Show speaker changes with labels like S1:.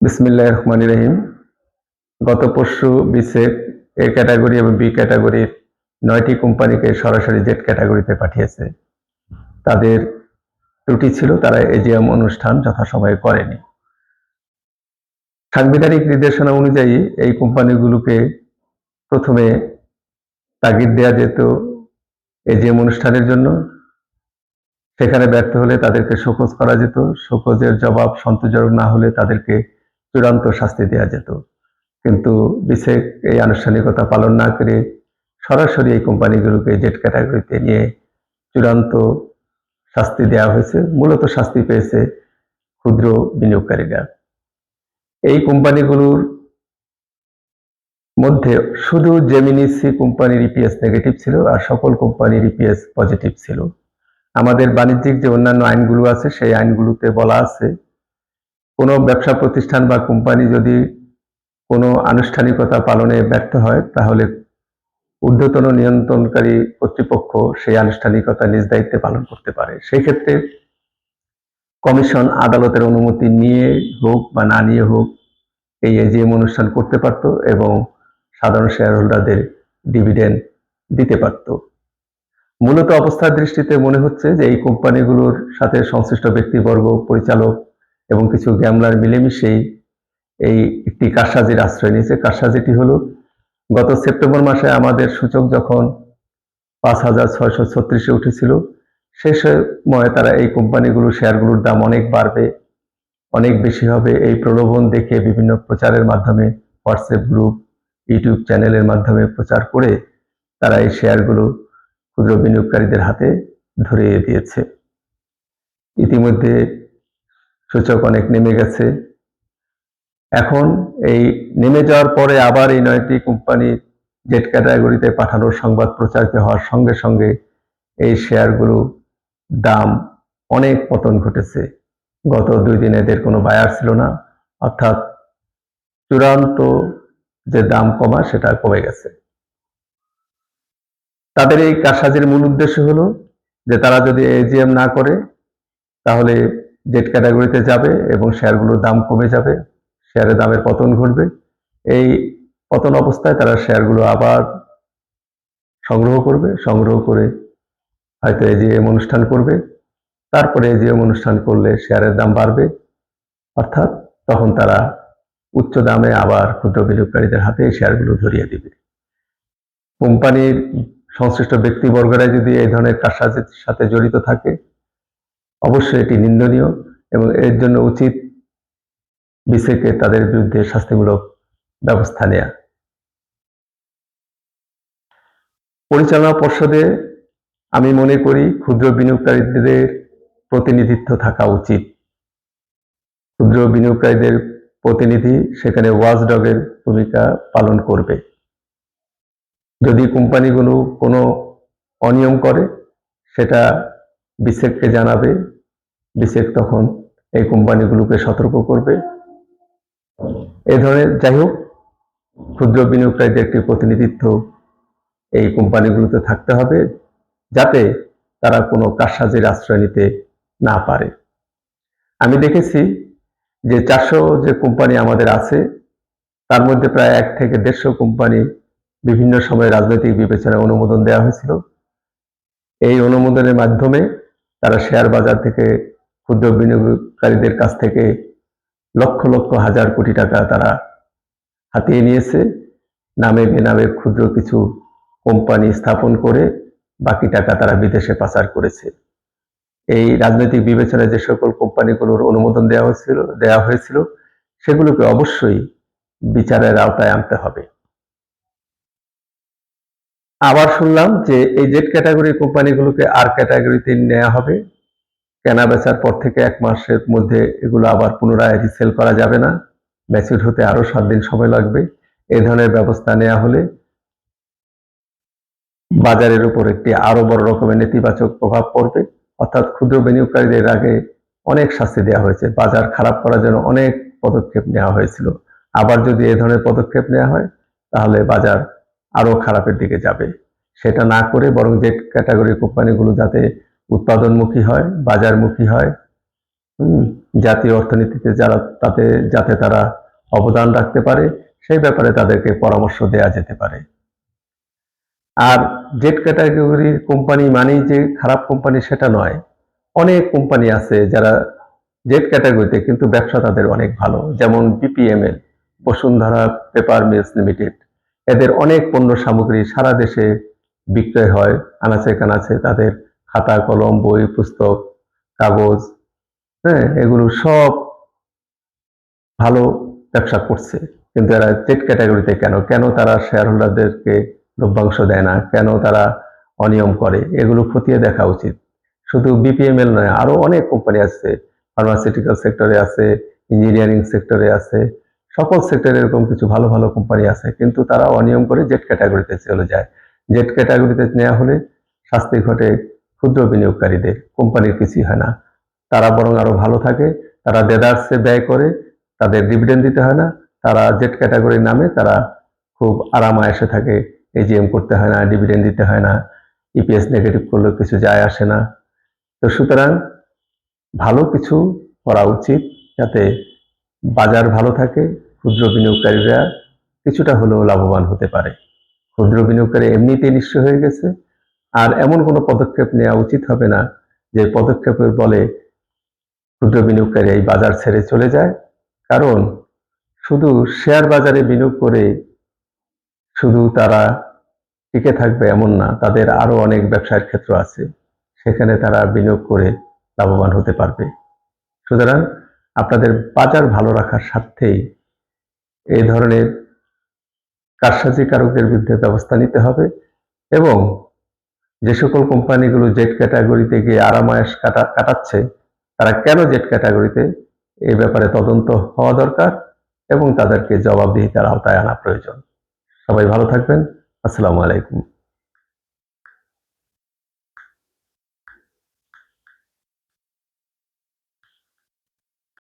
S1: বিসমিল্লাহ রহমান রহিম। গত পরশু বিসেক এ ক্যাটাগরি এবং বি ক্যাটাগরির নয়টি কোম্পানিকে সরাসরি জেড ক্যাটাগরিতে পাঠিয়েছে। তাদের ত্রুটি ছিল, তারা এজিএম অনুষ্ঠান যথাসময়ে করেনি। সাংবিধানিক নির্দেশনা অনুযায়ী এই কোম্পানিগুলোকে প্রথমে তাগিদ দেওয়া যেত এজিএম অনুষ্ঠানের জন্য। সেখানে ব্যর্থ হলে তাদেরকে শোকজ করা যেত। শোকজের জবাব সন্তোষজনক না হলে তাদেরকে চূড়ান্ত শাস্তি দেওয়া যেত। কিন্তু বিসেক এই আনুষ্ঠানিকতা পালন না করে সরাসরি এই কোম্পানিগুলোকে জেট ক্যাটাগরিতে নিয়ে চূড়ান্ত শাস্তি দেওয়া হয়েছে। মূলত শাস্তি পেয়েছে ক্ষুদ্র বিনিয়োগকারীরা। এই কোম্পানিগুলোর মধ্যে শুধু জেমিনিসি কোম্পানির ইপিএস নেগেটিভ ছিল আর সকল কোম্পানির ইপিএস পজিটিভ ছিল। আমাদের বাণিজ্যিক যে অন্যান্য আইনগুলো আছে, সেই আইনগুলোতে বলা আছে কোনো ব্যবসা প্রতিষ্ঠান বা কোম্পানি যদি কোনো আনুষ্ঠানিকতা পালনে ব্যর্থ হয়, তাহলে ঊর্ধ্বতন নিয়ন্ত্রণকারী কর্তৃপক্ষ সেই আনুষ্ঠানিকতা নিজ দায়িত্বে পালন করতে পারে। সেই ক্ষেত্রে কমিশন আদালতের অনুমতি নিয়ে হোক বা না নিয়ে হোক এই এজিএম অনুষ্ঠান করতে পারত এবং সাধারণ শেয়ার হোল্ডারদের ডিভিডেন্ড দিতে পারত। মূলত অবস্থার দৃষ্টিতে মনে হচ্ছে যে এই কোম্পানিগুলোর সাথে সংশ্লিষ্ট ব্যক্তিবর্গ, পরিচালক এবং কিছু গ্যামলার মিলেমিশেই এই একটি কারসাজির আশ্রয় নিয়েছে। কারসাজিটি হলো, গত সেপ্টেম্বর মাসে আমাদের সূচক যখন পাঁচ হাজার ছয়শো ছত্রিশে উঠেছিল সেই সময় তারা এই কোম্পানিগুলো শেয়ারগুলোর দাম অনেক বাড়বে, অনেক বেশি হবে। এই প্রলোভন দেখে বিভিন্ন প্রচারের মাধ্যমে, হোয়াটসঅ্যাপ গ্রুপ, ইউটিউব চ্যানেলের মাধ্যমে প্রচার করে তারা এই শেয়ারগুলো ক্ষুদ্র বিনিয়োগকারীদের হাতে ধরিয়ে দিয়েছে। ইতিমধ্যে সূচক অনেক নেমে গেছে। এখন এই নেমে যাওয়ার পরে আবার এই নয়টি কোম্পানি জেট ক্যাটাগরিতে পাঠানোর সংবাদ প্রচারিত হওয়ার সঙ্গে সঙ্গে এই শেয়ারগুলো দাম অনেক পতন ঘটেছে। গত দুই দিনে এদের কোনো বায়ার ছিল না, অর্থাৎ চূড়ান্ত যে দাম কমা সেটা কমে গেছে। তাদের এই কারসাজির মূল উদ্দেশ্য হলো যে তারা যদি এজিএম না করে, তাহলে জেট ক্যাটাগরিতে যাবে এবং শেয়ারগুলোর দাম কমে যাবে, শেয়ারের দামের পতন ঘটবে। এই পতন অবস্থায় তারা শেয়ারগুলো আবার সংগ্রহ করবে, সংগ্রহ করে হয়তো এজিএম অনুষ্ঠান করবে। তারপরে এজিএম অনুষ্ঠান করলে শেয়ারের দাম বাড়বে। অর্থাৎ তখন তারা উচ্চ দামে আবার ক্ষুদ্র বিনিয়োগকারীদের হাতে এই শেয়ারগুলো ধরিয়ে দিবে। কোম্পানির সংশ্লিষ্ট ব্যক্তিবর্গরা যদি এই ধরনের কারসাজির সাথে জড়িত থাকে অবশ্যই এটি নিন্দনীয় এবং এর জন্য উচিত বিসিকে তাদের বিরুদ্ধে শাস্তিমূলক ব্যবস্থা নেয়া। পরিচালনা পর্ষদে আমি মনে করি ক্ষুদ্র বিনিয়োগকারীদের প্রতিনিধিত্ব থাকা উচিত। ক্ষুদ্র বিনিয়োগকারীদের প্রতিনিধি সেখানে ওয়াচডগের ভূমিকা পালন করবে। যদি কোম্পানিগুলো কোনো অনিয়ম করে, সেটা বিসেককে জানাবে বিসেক তখন এই কোম্পানিগুলোকে সতর্ক করবে। এই ধরনের যাই হোক, ক্ষুদ্র বিনিয়োগকারীদের একটি প্রতিনিধিত্ব এই কোম্পানিগুলোতে থাকতে হবে, যাতে তারা কোনো কারসাজির আশ্রয় নিতে না পারে। আমি দেখেছি যে চারশো যে কোম্পানি আমাদের আছে, তার মধ্যে প্রায় এক থেকে দেড়শো কোম্পানি বিভিন্ন সময় রাজনৈতিক বিবেচনায় অনুমোদন দেওয়া হয়েছিল। এই অনুমোদনের মাধ্যমে তারা শেয়ার বাজার থেকে, ক্ষুদ্র বিনিয়োগকারীদের কাছ থেকে লক্ষ লক্ষ হাজার কোটি টাকা তারা হাতিয়ে নিয়েছে। নামে বেনামে ক্ষুদ্র কিছু কোম্পানি স্থাপন করে বাকি টাকা তারা বিদেশে পাচার করেছে। এই রাজনৈতিক বিবেচনায় যে সকল কোম্পানিগুলোর অনুমোদন দেওয়া হয়েছিল দেওয়া হয়েছিল, সেগুলোকে অবশ্যই বিচারের আওতায় আনতে হবে। আবার শুনলাম যে এই জেড ক্যাটাগরির কোম্পানিগুলোকে আর ক্যাটাগরিতে নেওয়া হবে। কেনা বেচার পর থেকে এক মাসের মধ্যে এগুলো আবার পুনরায় রিসেল করা যাবে না। ম্যাচিউর হতে আরও সাত দিন সময় লাগবে। এ ধরনের ব্যবস্থা নেওয়া হলে বাজারের উপর একটি আরও বড় রকমের নেতিবাচক প্রভাব পড়বে। অর্থাৎ ক্ষুদ্র বিনিয়োগকারীদের আগে অনেক শাস্তি দেওয়া হয়েছে। বাজার খারাপ করার জন্য অনেক পদক্ষেপ নেওয়া হয়েছিল। আবার যদি এ ধরনের পদক্ষেপ নেওয়া হয়, তাহলে বাজার আরও খারাপের দিকে যাবে। সেটা না করে বরং যে ক্যাটাগরির কোম্পানিগুলো যাতে উৎপাদনমুখী হয়, বাজারমুখী হয় জাতীয় অর্থনীতিতে যারা তাতে যাতে তারা অবদান রাখতে পারে, সেই ব্যাপারে তাদেরকে পরামর্শ দেওয়া যেতে পারে। আর জেড ক্যাটাগরির কোম্পানি মানেই যে খারাপ কোম্পানি সেটা নয়। অনেক কোম্পানি আছে যারা জেড ক্যাটাগরিতে কিন্তু ব্যবসা তাদের অনেক ভালো। যেমন BPML Bashundhara paper mills limited. এদের অনেক পণ্য সামগ্রী সারা দেশে বিক্রয় হয়, আনাচে কানাচে তাদের খাতা, কলম, বই, পুস্তক, কাগজ হ্যাঁ এগুলো সব ভালো ব্যবসা করছে। কিন্তু এরা জেড ক্যাটাগরিতে কেন? কেন তারা শেয়ার হোল্ডারদেরকে লভ্যাংশ দেয় না? কেন তারা অনিয়ম করে? এগুলো খতিয়ে দেখা উচিত। শুধু বিপিএমএল নয়, আরও অনেক কোম্পানি আছে ফার্মাসিউটিক্যাল সেক্টরে আছে ইঞ্জিনিয়ারিং সেক্টরে আছে সকল সেক্টরে এরকম কিছু ভালো ভালো কোম্পানি আছে, কিন্তু তারা অনিয়ম করে জেট ক্যাটাগরিতে চলে যায়। জেট ক্যাটাগরিতে নেওয়া হলে শাস্তি ঘটে ক্ষুদ্র বিনিয়োগকারীদের কোম্পানির কিছুই হয় না। তারা বরং আরও ভালো থাকে, তারা দেদার্সে ব্যয় করে, তাদের ডিভিডেন্ড দিতে হয় না, তারা জেট ক্যাটাগরির নামে তারা খুব আরামায়েসে থাকে এজিএম করতে হয় না ডিভিডেন্ড দিতে হয় না ইপিএস নেগেটিভ করলেও কিছু যায় আসে না। তো সুতরাং ভালো কিছু করা উচিত যাতে বাজার ভালো থাকে ক্ষুদ্র বিনিয়োগকারীরা কিছুটা হলেও লাভবান হতে পারে। ক্ষুদ্র বিনিয়োগকারী এমনিতেই নিঃস্ব হয়ে গেছে। আর এমন কোনো পদক্ষেপ নেওয়া উচিত হবে না যে পদক্ষেপের বলে ক্ষুদ্র বিনিয়োগকারী এই বাজার ছেড়ে চলে যায়। কারণ শুধু শেয়ার বাজারে বিনিয়োগ করে শুধু তারা টিকে থাকবে এমন না, তাদের আরও অনেক ব্যবসার ক্ষেত্র আছে। সেখানে তারা বিনিয়োগ করে লাভবান হতে পারবে। সুতরাং আপনাদের বাজার ভালো রাখার স্বার্থেই এই ধরনের কারসাজিকারকদের বিরুদ্ধে ব্যবস্থা নিতে হবে এবং যে সকল কোম্পানিগুলো জেট ক্যাটাগরিতে গিয়ে আরামায়াস কাটা, কাটাচ্ছে, তারা কেন জেট ক্যাটাগরিতে এই ব্যাপারে তদন্ত হওয়া দরকার এবং তাদেরকে জবাবদিহিতার আওতায় আনা প্রয়োজন। সবাই ভালো থাকবেন। আসসালামু আলাইকুম।